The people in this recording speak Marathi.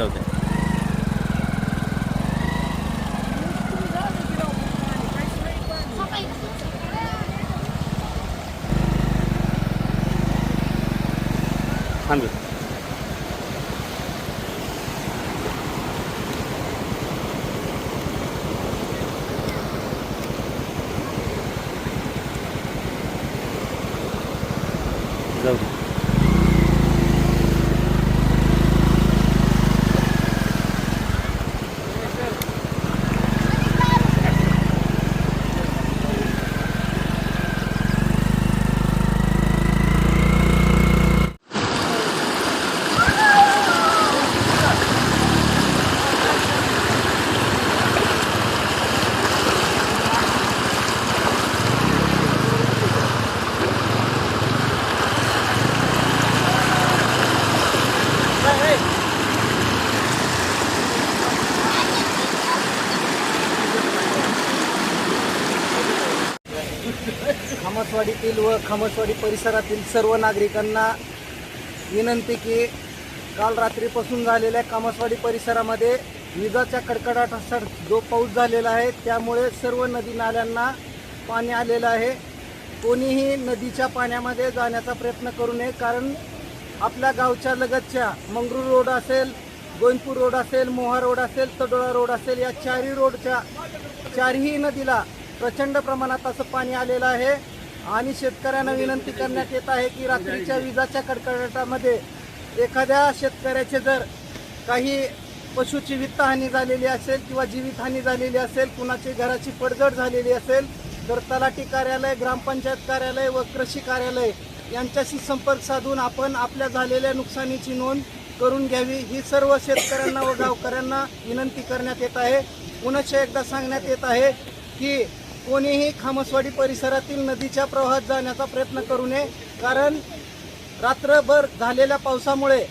जाऊ द्या थांबी जाऊ खामसवाडीतील व खामसवाडी परिसरातील सर्व नागरिकांना विनंती की काल रात्रीपासून झालेल्या खमसवाडी परिसरामध्ये विजाच्या कडकडाटासह जो पाऊस झालेला आहे त्यामुळे सर्व नदी नाल्यांना पाणी आलेलं आहे. कोणीही नदीच्या पाण्यामध्ये जाण्याचा प्रयत्न करू नये कारण आपल्या गावच्या लगतच्या मंगरूळ रोड असेल गोविंदपूर रोड असेल मोहा रोड असेल तडोळा रोड असेल या चारही रोडच्या चारही नदीला प्रचंड प्रमाणात असं पाणी आलेलं आहे. आणि शेतकऱ्यांना विनंती करण्यात येत आहे की रात्रीच्या विजाच्या कडकडाटामध्ये एखाद्या शेतकऱ्याचे जर काही पशुची वित्तहानी झालेली असेल किंवा जीवितहानी झालेली असेल कुणाची घराची पडझड झालेली असेल तर तलाठी कार्यालय ग्रामपंचायत कार्यालय व कृषी कार्यालय यांच्याशी संपर्क साधून आपण आपल्या झालेल्या नुकसानीची नोंद करून घ्यावी. ही सर्व शेतकऱ्यांना व गावकऱ्यांना विनंती करण्यात येत आहे. पुनश्च एकदा सांगण्यात येत आहे की कोणीही खामसवाडी परिसरातील नदीच्या प्रवाहात जाण्याचा प्रयत्न करू नये कारण रात्रभर झालेल्या पावसामुळे